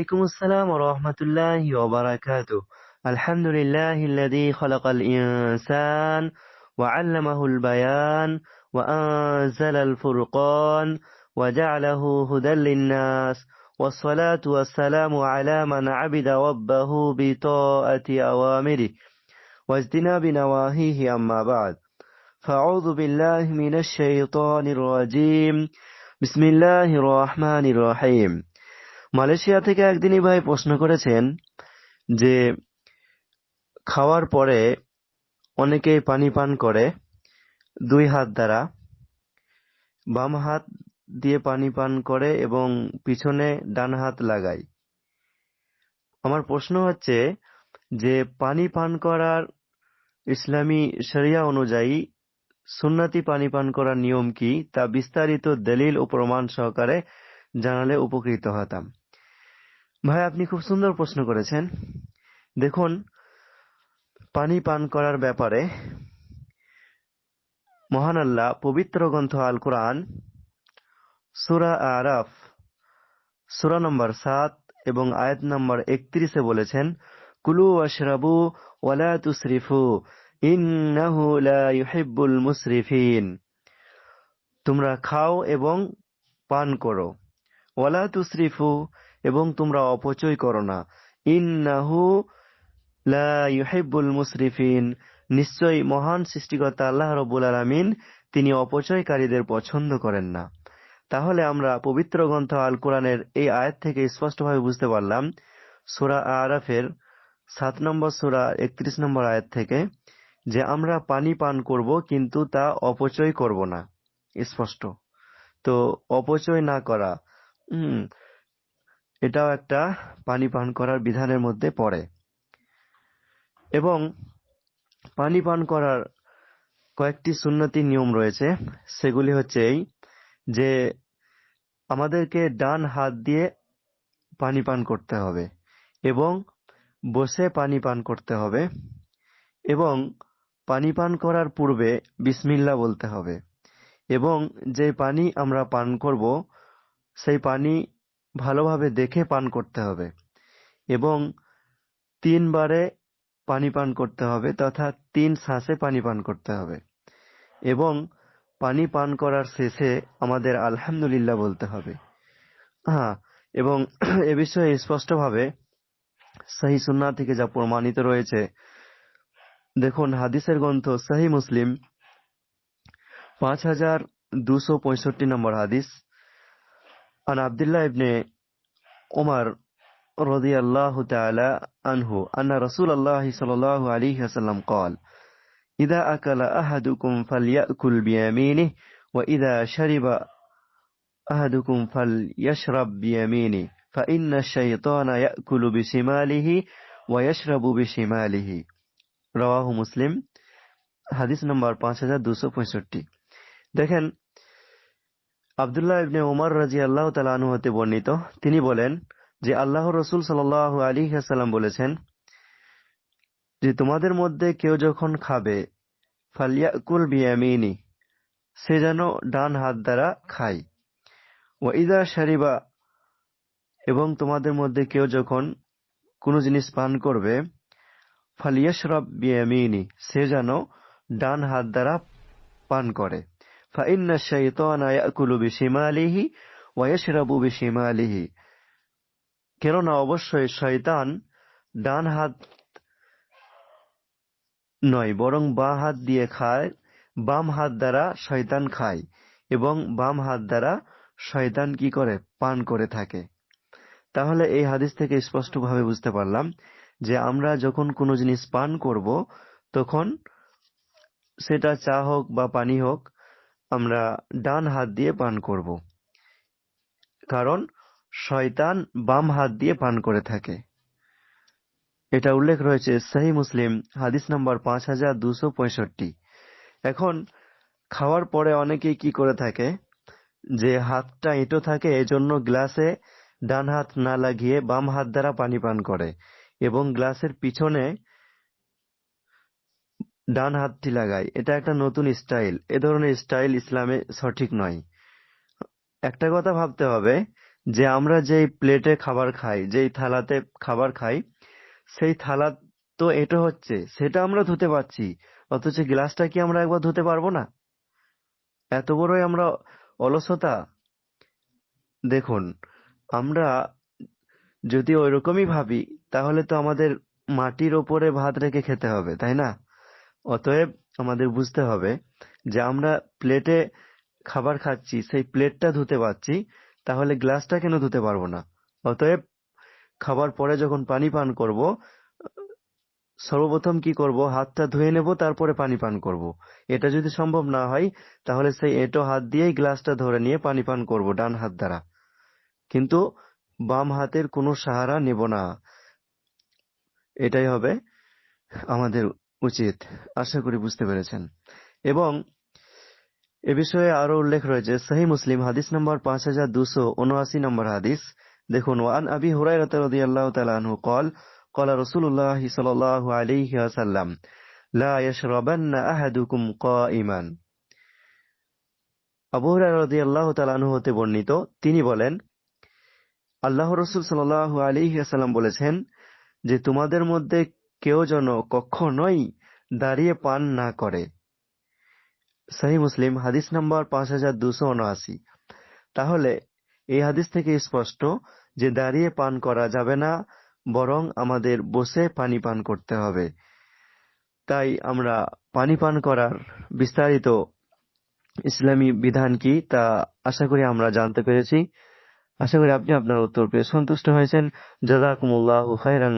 وعليكم السلام ورحمة الله وبركاته. الحمد لله الذي خلق الإنسان وعلمه البيان وأنزل الفرقان وجعله هدى للناس. والصلاة والسلام على من عبد ربه بطاعة أوامره واجتناب نواهيه. أما بعد فأعوذ بالله من الشيطان الرجيم. بسم الله الرحمن الرحيم. Malaysia থেকে একদিনই ভাই প্রশ্ন করেছেন যে খাওয়ার পরে অনেকেই পানি পান করে দুই হাত দ্বারা, বাম হাত দিয়ে পানি পান করে এবং পিছনে ডান হাত লাগায়। আমার প্রশ্ন হচ্ছে যে পানি পান করার ইসলামী শরিয়া অনুযায়ী সুন্নতি পানি পান করার নিয়ম কি তা বিস্তারিত দলিল ও প্রমাণ সহকারে জানালে উপকৃত হতাম। ভাই, আপনি খুব সুন্দর প্রশ্ন করেছেন। দেখুন, পানি পান করার ব্যাপারে মহান আল্লাহ পবিত্র গ্রন্থ আল কোরআন, সুরা আরাফ, সুরা নম্বর সাত এবং আয়াত নম্বর একত্রিশে বলেছেন, কুলু আশরাবু ওয়ালা তুসরিফু ইন্নাহু লা ইউহিব্বুল মুসরিফিন তোমরা খাও এবং পান করো। ওয়ালা তুসরিফু এবং তোমরা অপচয় করো না। ইন্নাহু লা মুসরিফিন। নিশ্চয়ই মহান সৃষ্টিকর্তা আল্লাহ রব্বুল আলামিন তিনি অপচয়কারীদের পছন্দ করেন না। তাহলে আমরা পবিত্র গ্রন্থ আল কোরআনের এই আয়াত থেকে স্পষ্টভাবে বুঝতে পারলাম, সুরা আরাফের সাত নম্বর সুরা একত্রিশ নম্বর আয়াত থেকে যে আমরা পানি পান করব কিন্তু তা অপচয় করব না। স্পষ্ট। তো অপচয় না করা এটাও একটা পানি পান করার বিধানের মধ্যে পড়ে। এবং পানি পান করার কয়েকটি সুন্নতি নিয়ম রয়েছে। সেগুলি হচ্ছে এই যে আমাদেরকে ডান হাত দিয়ে পানি পান করতে হবে এবং বসে পানি পান করতে হবে এবং পানি পান করার পূর্বে বিসমিল্লা বলতে হবে এবং যে পানি আমরা পান করব, সেই পানি ভালোভাবে দেখে পান করতে হবে এবং তিনবারে পানি পান করতে হবে তথা তিন শ্বাসে পানি পান করতে হবে এবং পানি পান করার শেষে আমাদের আলহামদুলিল্লাহ বলতে হবে। হ্যাঁ এবং এ বিষয়ে স্পষ্টভাবে সহি সুন্না থেকে যা প্রমাণিত রয়েছে, দেখুন হাদিসের গ্রন্থ সহি মুসলিম, পাঁচ হাজার দুশো পঁয়ষট্টি নম্বর হাদিস। عن عبد الله بن عمر رضي الله تعالى عنه أن رسول الله صلى الله عليه وسلم قال إذا أكل أحدكم فليأكل بيمينه وإذا شرب أحدكم فليشرب بيمينه فإن الشيطان يأكل بشماله ويشرب بشماله رواه মুসলিম হাদিস নম্বর পাঁচ হাজার দুশো পঁয়ষট্টি দেখেন আবদুল্লাহ ইবনে উমর রাজি আল্লাহ তালু হতে বর্ণিত। তিনি বলেন যে, আল্লাহ রসুল সাল আলী হাসাল্লাম বলেছেন যে, তোমাদের মধ্যে কেউ যখন খাবে ফালিয়াকুল বিয়ামিনী, সে যেন ডান হাত দ্বারা খায়। ওয়াইদা শারিবা, এবং তোমাদের মধ্যে কেউ যখন কোনো জিনিস পান করবে ফালিয়াশরব বিয়ামিনী, সে যেন ডান হাত দ্বারা পান করে। فإن الشيطان يأكل بشماله ويشرب بشماله কেননা অবশ্যই শয়তান ডান হাত নয় বরং বাঁ হাত দিয়ে খায় বাম হাত দ্বারা শয়তান খায় এবং বাম হাত দ্বারা শয়তান কি করে পান করে থাকে তাহলে এই হাদিস থেকে স্পষ্টভাবে বুঝতে পারলাম যে আমরা যখন কোনো জিনিস পান করব তখন সেটা চা হোক বা পানি হোক আমরা ডান হাত দিয়ে পান করব। কারণ শয়তান বাম হাত দিয়ে পান করে থাকে। এটা উল্লেখ রয়েছে সাহি মুসলিম, হাদিস নম্বর পাঁচ হাজার দুশো পঁয়ষট্টি। এখন খাওয়ার পরে অনেকেই কি করে থাকে? যে হাতটা এঁটো থাকে, এজন্য গ্লাসে ডান হাত না লাগিয়ে বাম হাত দ্বারা পানি পান করে এবং গ্লাসের পিছনে ডান হাতটি লাগায় এটা একটা নতুন স্টাইল এ ধরনের স্টাইল ইসলামে সঠিক নয়। একটা কথা ভাবতে হবে যে, আমরা যেই প্লেটে খাবার খাই, যেই থালাতে খাবার খাই, সেই থালা তো এটা হচ্ছে, সেটা আমরা ধুতে পারছি, অথচ গ্লাসটা কি আমরা একবার ধুতে পারব না? এত বড়ই আমরা অলসতা। দেখুন, আমরা যদি ওইরকমই ভাবি, তাহলে তো আমাদের মাটির ওপরে ভাত রেখে খেতে হবে, তাই না? অতএব আমাদের বুঝতে হবে যে আমরা প্লেটে খাবার খাচ্ছি, সেই প্লেটটা ধুতে পারছি, তাহলে গ্লাসটা কেন ধুতে পারব না? অতএব খাবার পরে যখন পানি পান করব, সর্বপ্রথম কি করব? হাতটা ধুয়ে নেব, তারপরে পানি পান করব। এটা যদি সম্ভব না হয়, তাহলে সেই এঁটো হাত দিয়েই গ্লাসটা ধরে নিয়ে পানি পান করব ডান হাত দ্বারা। কিন্তু বাম হাতের কোনো সাহারা নেব না। এটাই হবে আমাদের উচিত আশা করি বুঝতে পেরেছেন এবং এ বিষয়ে আরো উল্লেখ রয়েছে সহি মুসলিম হাদিস নম্বর পাঁচ হাজার দুশো উনআশি নম্বর হাদিস দেখুন ওয়ান আবি হুরাইরাহ রাদিয়াল্লাহু তাআলা আনহু قال قال رسول الله صلى الله عليه وسلم لا يشربن أحدكم قائما আবু হুরায়রা রাদিয়াল্লাহু তাআলা আনহু হতে বর্ণিত তিনি বলেন আল্লাহ রসুল সাল্লাল্লাহু আলাইহি ওয়াসাল্লাম বলেছেন যে তোমাদের মধ্যে কেউ যেন কখনোই দাঁড়িয়ে পান না করে। সহি মুসলিম, হাদিস নাম্বার পাঁচ হাজার দুশো উনআশি। তাহলে এই হাদিস থেকে স্পষ্ট যে দাঁড়িয়ে পান করা যাবে না, বরং আমাদের বসে পানি পান করতে হবে। তাই আমরা পানি পান করার বিস্তারিত ইসলামী বিধান কি তা আশা করি আমরা জানতে পেরেছি। আশা করি আপনি আপনার উত্তর পেয়ে সন্তুষ্ট হয়েছেন। জাজাকুমুল্লাহ খাইরান